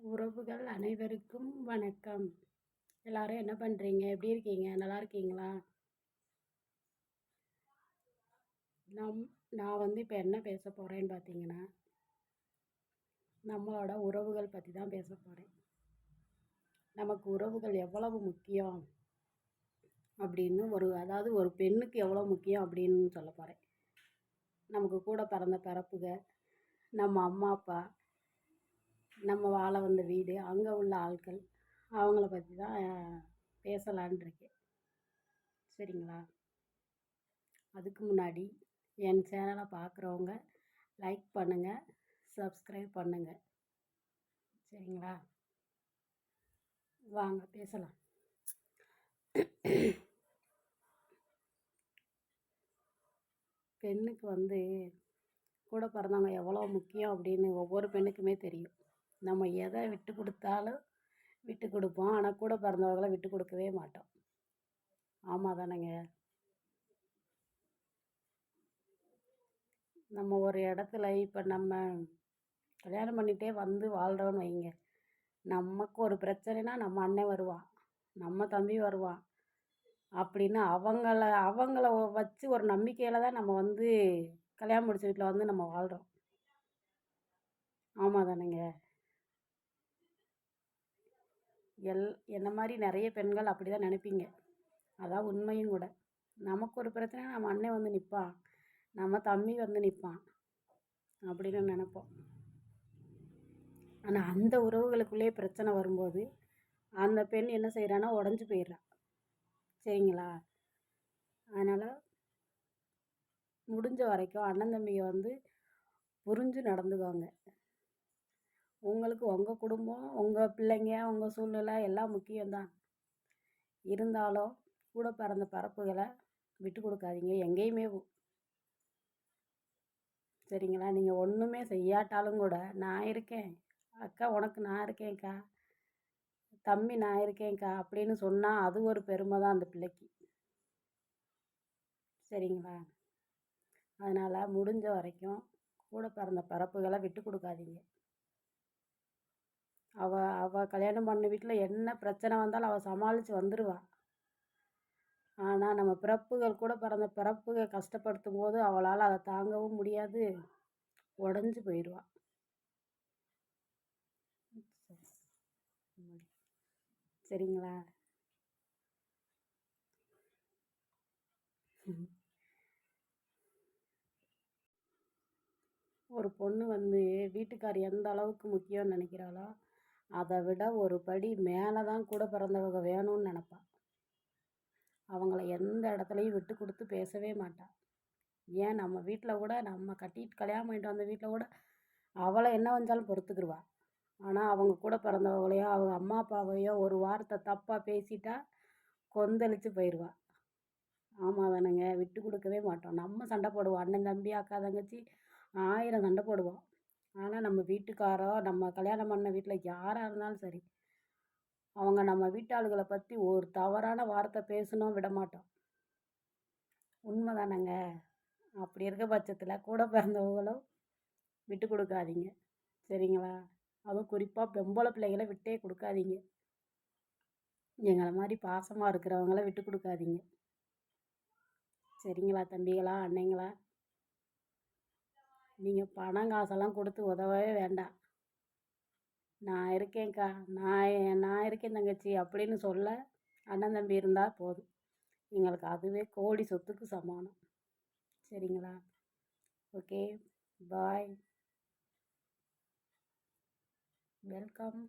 உறவுகள் அனைவருக்கும் வணக்கம். எல்லாரும் என்ன பண்ணுறீங்க எப்படி இருக்கீங்க? நல்லா இருக்கீங்களா? நம் நான் வந்து இப்போ என்ன பேச போகிறேன்னு பார்த்தீங்கன்னா நம்மளோட உறவுகள் பற்றி தான் பேச போகிறேன் நமக்கு உறவுகள் எவ்வளவு முக்கியம்? அப்படின்னு ஒரு அதாவது ஒரு பெண்ணுக்கு எவ்வளோ முக்கியம் அப்படின்னு சொல்ல போகிறேன் நமக்கு கூட பிறந்த பிறப்புக நம்ம அம்மா அப்பா நம்ம வாழ வந்த வீடு அங்கே உள்ள ஆட்கள் அவங்கள பற்றி தான் பேசலான் இருக்கேன். சரிங்களா? அதுக்கு முன்னாடி என் சேனலை பார்க்குறவங்க லைக் பண்ணுங்கள் சப்ஸ்கிரைப் பண்ணுங்கள் சரிங்களா? வாங்க பேசலாம். பெண்ணுக்கு வந்து கூட பிறந்தவங்க எவ்வளோ முக்கியம் அப்படின்னு ஒவ்வொரு பெண்ணுக்குமே தெரியும். நம்ம எதை விட்டு கொடுத்தாலும் விட்டு கொடுப்போம். ஆனால் கூட பிறந்தவர்களை விட்டு கொடுக்கவே மாட்டோம். ஆமாம் தானேங்க. நம்ம ஒரு இடத்துல இப்போ நம்ம கல்யாணம் பண்ணிகிட்டே வந்து வாழ்கிறோன்னு வைங்க. நமக்கு ஒரு பிரச்சனைனா நம்ம அண்ணன் வருவான். நம்ம தம்பி வருவான். அப்படின்னு அவங்கள அவங்கள வச்சு ஒரு நம்பிக்கையில் தான் நம்ம வந்து கல்யாணம் முடிச்ச வீட்டில் வந்து நம்ம வாழ்கிறோம் ஆமாம் தானேங்க. எல் என்ன மாதிரி நிறைய பெண்கள் அப்படி தான் நினைப்பீங்க. அதான் உண்மையும் கூட. நமக்கு ஒரு பிரச்சனை நம்ம அண்ணன் வந்து நிற்பான் நம்ம தம்பி வந்து நிற்பான் அப்படின்னு நினப்போம். ஆனால் அந்த உறவுகளுக்குள்ளே பிரச்சனை வரும்போது அந்த பெண் என்ன செய்கிறான்னா உடஞ்சி போயிடுறான் சரிங்களா? அதனால் முடிஞ்ச வரைக்கும் அண்ணன் தம்பியை வந்து புரிஞ்சு நடந்துக்கோங்க. உங்களுக்கு உங்கள் குடும்பம் உங்கள் பிள்ளைங்க உங்கள் சூழ்நிலை எல்லாம் முக்கியம்தான். இருந்தாலும் கூட பிறந்த பரப்புகளை விட்டு கொடுக்காதீங்க. எங்கேயுமே சரிங்களா? நீங்கள் ஒன்றுமே செய்யாட்டாலும் கூட நான் இருக்கேன். அக்கா உனக்கு நான் இருக்கேன்க்கா. தம்பி நான் இருக்கேன்க்கா அப்படின்னு சொன்னால் அது ஒரு பெருமை தான் அந்த பிள்ளைக்கு. சரிங்களா? அதனால் முடிஞ்ச வரைக்கும் கூட பிறந்த பரப்புகளை விட்டு கொடுக்காதீங்க. அவள் அவள் கல்யாணம் பண்ண வீட்டில் என்ன பிரச்சனை வந்தாலும் அவள் சமாளித்து வந்துடுவாள் ஆனால் நம்ம பிறப்புகள் கூட பிறந்த பிறப்புகள் கஷ்டப்படுத்தும் போது அவளால் அதை தாங்கவும் முடியாது. உடஞ்சி போயிடுவாள் சரிங்களா? ஒரு பொண்ணு வந்து வீட்டுக்கார் எந்த அளவுக்கு முக்கியம்னு நினைக்கிறாளோ அதை விட ஒரு படி மேலே தான் கூட பிறந்தவங்க வேணும்னு நினப்பா. அவங்கள எந்த இடத்துலையும் விட்டு கொடுத்து பேசவே மாட்டாள் ஏன்? நம்ம வீட்டில் கூட நம்ம கட்டிட்டு கல்யாணம் பண்ணிட்டு வந்த வீட்டில் கூட அவளை என்ன வந்தாலும் பொறுத்துக்கிடுவா ஆனால் அவங்க கூட பிறந்தவங்களையோ அவங்க அம்மா அப்பாவையோ ஒரு வார்த்தை தப்பாக பேசிட்டா கொந்தளித்து போயிடுவா ஆமாம் தானேங்க விட்டு கொடுக்கவே மாட்டோம். நம்ம சண்டை போடுவோம். அண்ணன் தம்பி அக்கா தங்கச்சி ஆயிரம் சண்டை போடுவோம். ஆனால் நம்ம வீட்டுக்காரோ நம்ம கல்யாணம் பண்ண வீட்டில் யாராக இருந்தாலும் சரி அவங்க நம்ம வீட்டாளுகளை பற்றி ஒரு தவறான வார்த்தை பேசணும் விட மாட்டோம். உண்மை தானேங்க அப்படி இருக்க பட்சத்தில் கூட பிறந்தவங்களும் விட்டு கொடுக்காதீங்க. சரிங்களா? அதுவும் குறிப்பாக பொம்பளை பிள்ளைகளை விட்டே கொடுக்காதீங்க. எங்களை மாதிரி பாசமாக இருக்கிறவங்கள விட்டு கொடுக்காதீங்க. சரிங்களா தம்பிகளா அன்னைங்களா நீங்கள் பணம் காசெல்லாம் கொடுத்து உதவவே வேண்டாம். நான் இருக்கேன்க்கா. நான் நான் இருக்கேன் தங்கச்சி அப்படின்னு சொல்ல அண்ணன் தம்பி இருந்தால் போதும். எங்களுக்கு அதுவே கோடி சொத்துக்கு சமானம். சரிங்களா? ஓகே. பாய். வெல்கம்.